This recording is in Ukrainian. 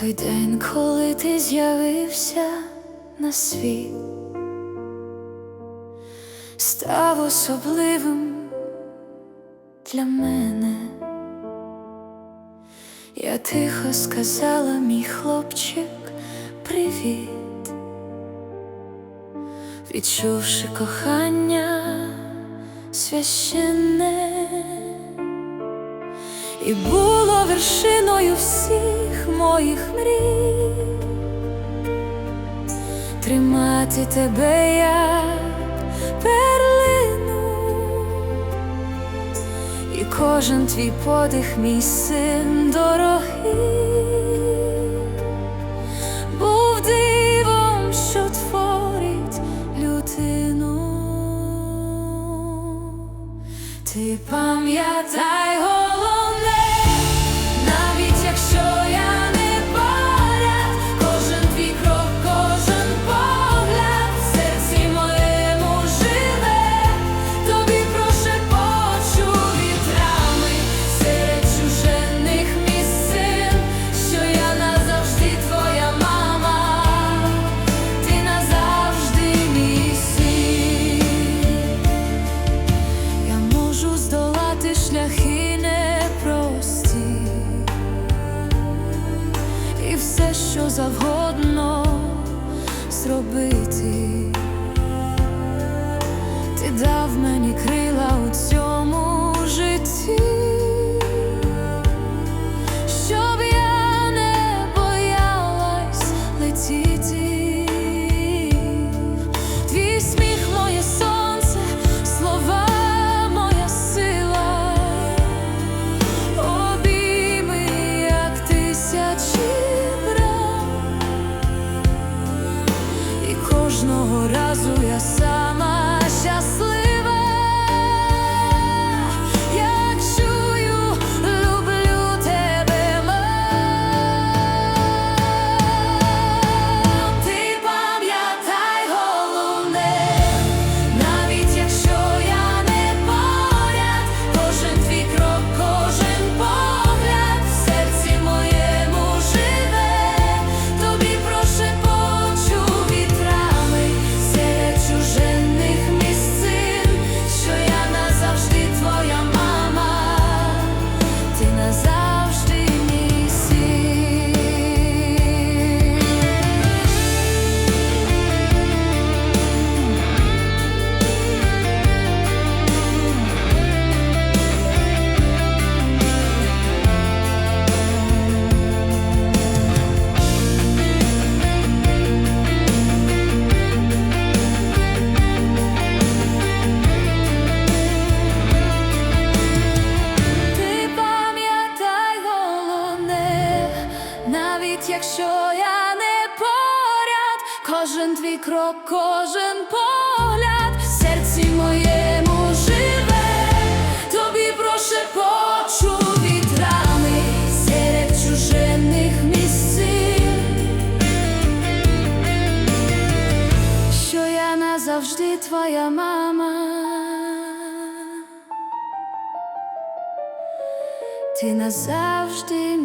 Той день, коли ти з'явився на світ, став особливим для мене. Я тихо сказала, мій хлопчик, привіт, відчувши кохання священне, і вершиною всіх моїх мрій. Тримати тебе я перлину, і кожен твій подих, мій син дорогий, завгодно зробити. Ти дав мені крила кожного разу я сама навіть якщо я не поряд, кожен твій крок, кожен погляд в серці моєму живе, тобі прошепочу вітрами серед чужених місцин, що я назавжди твоя мама. Ти назавжди.